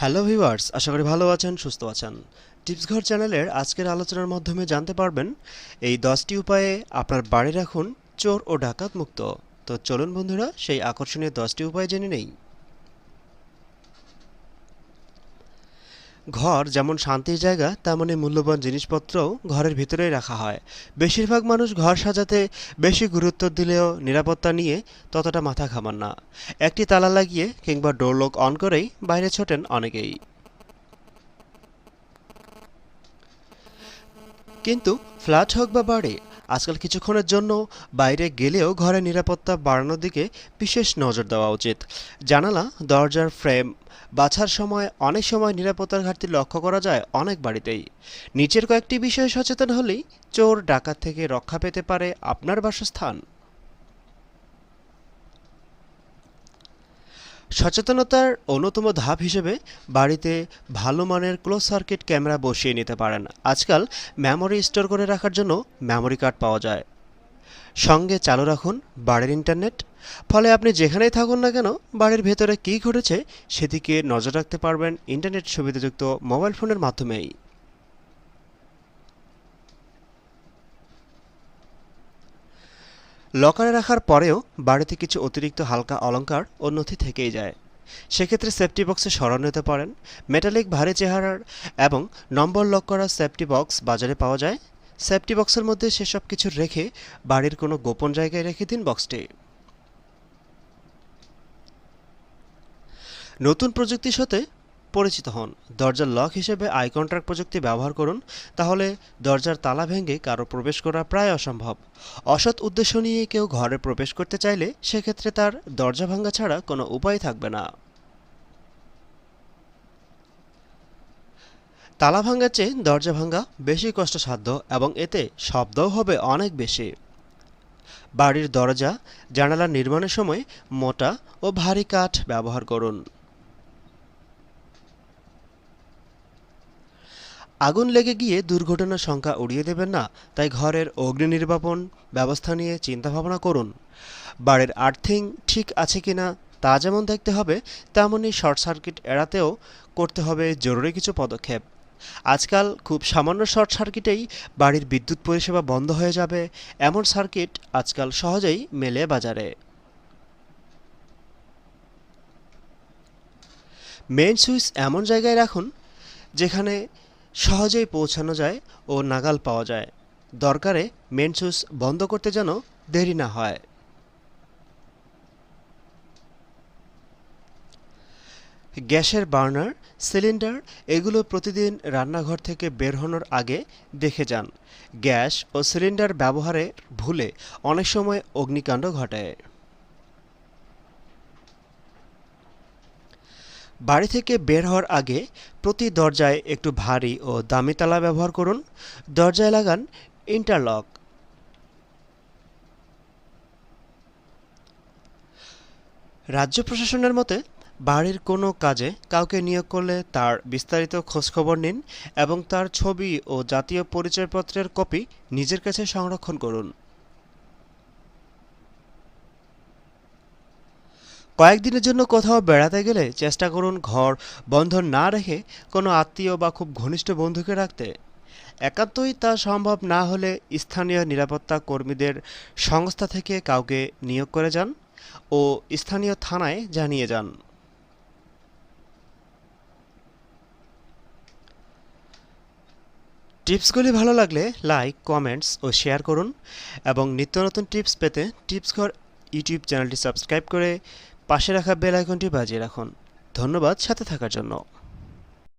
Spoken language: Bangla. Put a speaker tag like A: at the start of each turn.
A: হ্যালো ভিউয়ার্স, আশা করি ভালো আছেন, সুস্থ আছেন। টিপস ঘর চ্যানেলের আজকের আলোচনার মাধ্যমে জানতে পারবেন, এই দশটি উপায়ে আপনার বাড়ি রাখুন চোর ও ডাকাত মুক্ত। তো চলুন বন্ধুরা, সেই আকর্ষণীয় দশটি উপায় জেনে নেই। ঘর যেমন শান্তির জায়গা, তেমনই মূল্যবান জিনিসপত্রও ঘরের ভিতরেই রাখা হয়। বেশিরভাগ মানুষ ঘর সাজাতে বেশি গুরুত্ব দিলেও নিরাপত্তা নিয়ে ততটা মাথা ঘামান না। একটি তালা লাগিয়ে কিংবা ডোর লক অন করেই বাইরে ছোটেন অনেকেই। কিন্তু ফ্ল্যাট হোক বা বাড়ি আজকাল কিছুক্ষণের জন্য বাইরে গেলেও ঘরে নিরাপত্তা বাড়ানোর দিকে বিশেষ নজর দেওয়া উচিত। জানালা, দরজার ফ্রেম, বাছার সময়, অনেক সময় নিরাপত্তার ঘাটতি লক্ষ্য করা যায় অনেক বাড়িতেই। নিচের কয়েকটি বিষয়ে সচেতন হলেই চোর, ডাকাত থেকে রক্ষা পেতে পারে আপনার বাসস্থান। সচেতনতার অন্যতম ধাপ হিসেবে বাড়িতে ভালো মানের ক্লোজ সার্কিট ক্যামেরা বসিয়ে নিতে পারেন। আজকাল মেমোরি স্টোর করে রাখার জন্য মেমোরি কার্ড পাওয়া যায়। সঙ্গে চালু রাখুন বাড়ির ইন্টারনেট। ফলে আপনি যেখানেই থাকুন না কেন, বাড়ির ভেতরে কী ঘটেছে সেদিকে নজর রাখতে পারবেন ইন্টারনেট সুবিধাযুক্ত মোবাইল ফোনের মাধ্যমেই। লকারে রাখার পরেও বাড়িতে কিছু অতিরিক্ত হালকা অলংকার ও নথি থেকেই যায়। সেক্ষেত্রে সেফটি বক্সে সরানো নিতে পারেন। মেটালিক ভারী চেহারার এবং নম্বর লক করা সেফটি বক্স বাজারে পাওয়া যায়। সেফটি বক্সের মধ্যে সেসব কিছু রেখে বাড়ির কোনো গোপন জায়গায় রেখে দিন বক্সটি নতুন প্রযুক্তির সাথে পরিচিত হন। দরজার লক হিসেবে আই কন্ট্রাক্ট প্রযুক্তি ব্যবহার করুন, তাহলে দরজার তালা ভেঙে কারও প্রবেশ করা প্রায় অসম্ভব। অসৎ উদ্দেশ্য নিয়ে কেউ ঘরে প্রবেশ করতে চাইলে সেক্ষেত্রে তার দরজা ভাঙ্গা ছাড়া কোনো উপায় থাকবে না। তালা ভাঙার চেয়ে দরজা ভাঙ্গা বেশি কষ্টসাধ্য এবং এতে শব্দও হবে অনেক বেশি। বাড়ির দরজা জানালা নির্মাণের সময় মোটা ও ভারী কাঠ ব্যবহার করুন। আগুন লেগে গিয়ে দুর্ঘটনার সংখ্যা উড়িয়ে দেবেন না, তাই ঘরের অগ্নি নির্বাপন ব্যবস্থা নিয়ে চিন্তাভাবনা করুন। বাড়ির আর্থিং ঠিক আছে কিনা তা যেমন দেখতে হবে, তেমনই শর্ট সার্কিট এড়াতেও করতে হবে জরুরি কিছু পদক্ষেপ। আজকাল খুব সামান্য শর্ট সার্কিটেই বাড়ির বিদ্যুৎ পরিষেবা বন্ধ হয়ে যাবে, এমন সার্কিট আজকাল সহজেই মেলে বাজারে। মেইন সুইচ এমন জায়গায় রাখুন, যেখানে সহজেই পৌঁছানো যায় ও নাগাল পাওয়া যায়। দরকারে মেন সুইচ বন্ধ করতে যেন দেরি না হয়। গ্যাসের বার্নার, সিলিন্ডার এগুলো প্রতিদিন রান্নাঘর থেকে বের হওয়ার আগে দেখে যান। গ্যাস ও সিলিন্ডার ব্যবহারে ভুলে অনেক সময় অগ্নিকাণ্ড ঘটে বাড়ি থেকে বের হওয়ার আগে প্রতি দরজায় একটু ভারী ও দামি তালা ব্যবহার করুন। দরজায় লাগান ইন্টারলক। রাজ্য প্রশাসনের মতে, বাড়ির কোনো কাজে কাউকে নিয়োগ করলে তার বিস্তারিত খোঁজখবর নিন এবং তার ছবি ও জাতীয় পরিচয়পত্রের কপি নিজের কাছে সংরক্ষণ করুন। কয়েকদিনের জন্য কোথাও বেড়াতে গেলে চেষ্টা করুন ঘর বন্ধ না রেখে কোনো আত্মীয় বা খুব ঘনিষ্ঠ বন্ধুকে রাখতে। একান্তই তা সম্ভব না হলে স্থানীয় নিরাপত্তা কর্মীদের সংস্থা থেকে কাউকে নিয়োগ করে যান ও স্থানীয় থানায় জানিয়ে যান। টিপসগুলি ভালো লাগলে লাইক, কমেন্টস ও শেয়ার করুন এবং নিত্য নতুন টিপস পেতে টিপস ঘর ইউটিউব চ্যানেলটি সাবস্ক্রাইব করে পাশে রাখা বেল আইকনটি বাজিয়ে রাখুন। ধন্যবাদ সাথে থাকার জন্য।